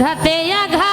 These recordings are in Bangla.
আঘাতে আঘাতে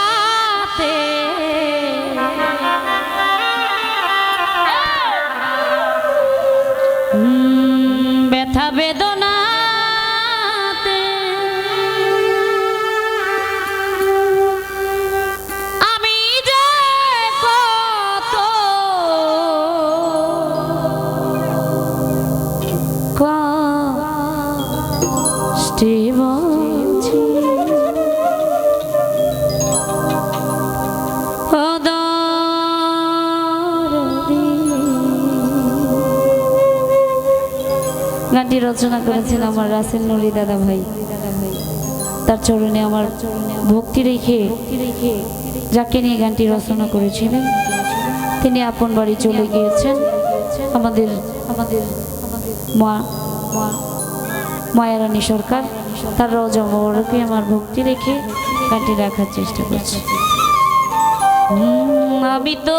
করেছেন আমার রাসেল নুরি দাদা ভাই। তার চরণে আমার ভক্তি রেখে যাকে নিয়ে গানটি রচনা করেছিলেন, তিনি আপন বাড়ি চলে গিয়েছেন। আমাদের আমাদের মা, মায়ারানী সরকার, তার রজা মোবারকে আমার ভক্তি রেখে গানটি রাখার চেষ্টা করছি। আমি তো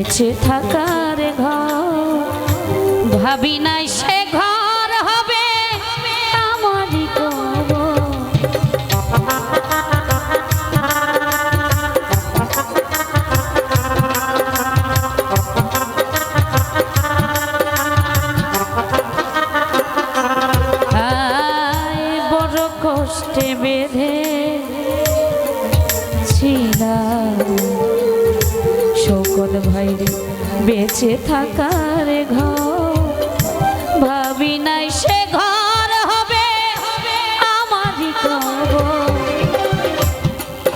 বেঁচে থাকার ঘর। ভাবি নাই বেঁচে থাকার ঘর। ভাবি নাই সে ঘর হবে আমারই কবর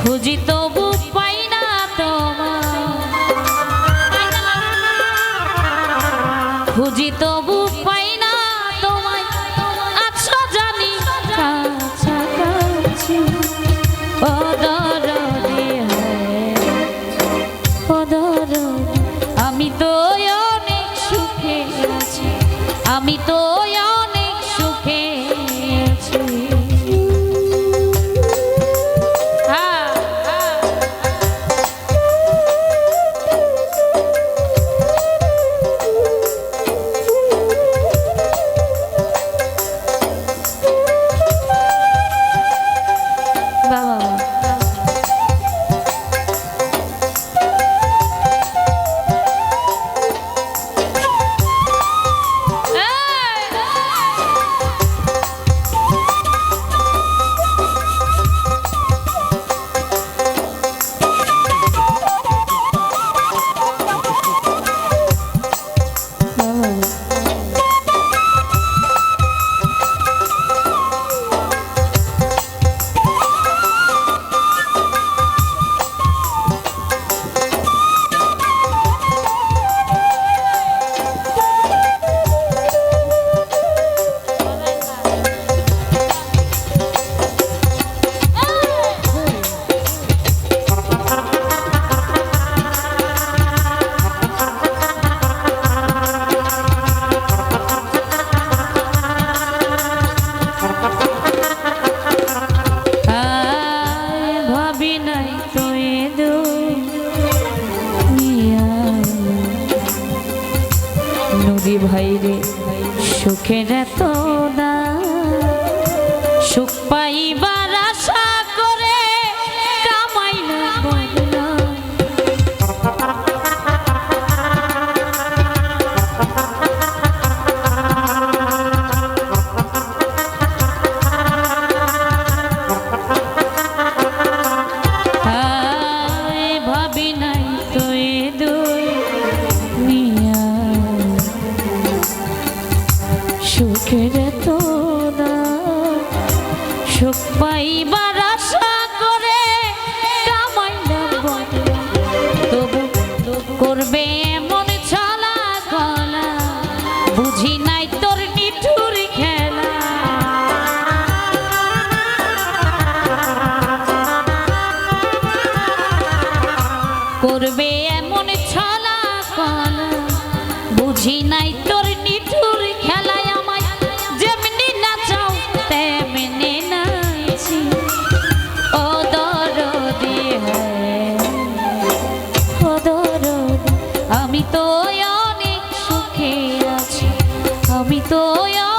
খুঁজি তবু পাই না তোমার খুঁজি তবু পাই না তোমায়। আছো জানি। কাছাকাছি। ও আমি তো পাইবা とよ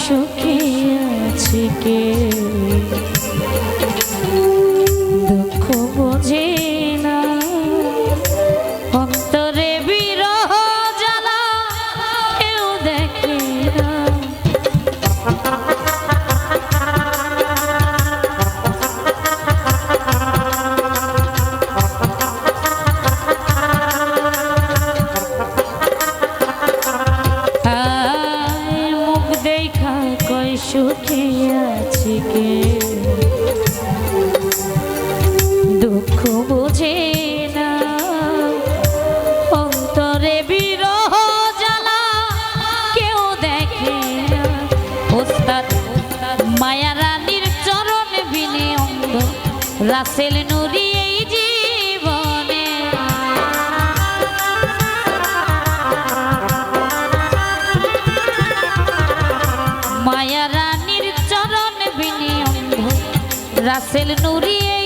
সুখে আছে কেউ রাসেল নুরি এই জীবনে। মায়া রানীর চরণ বিনিয়ম রাসেল নুরি এই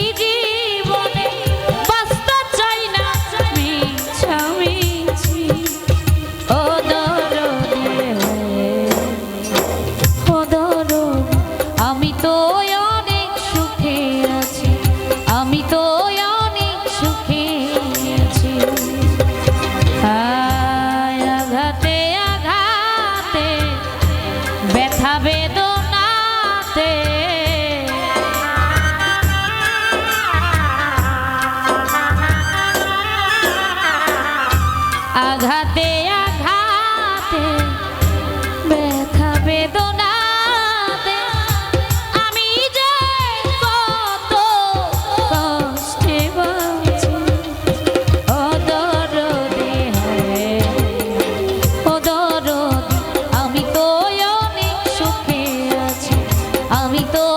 আমি তো mamito.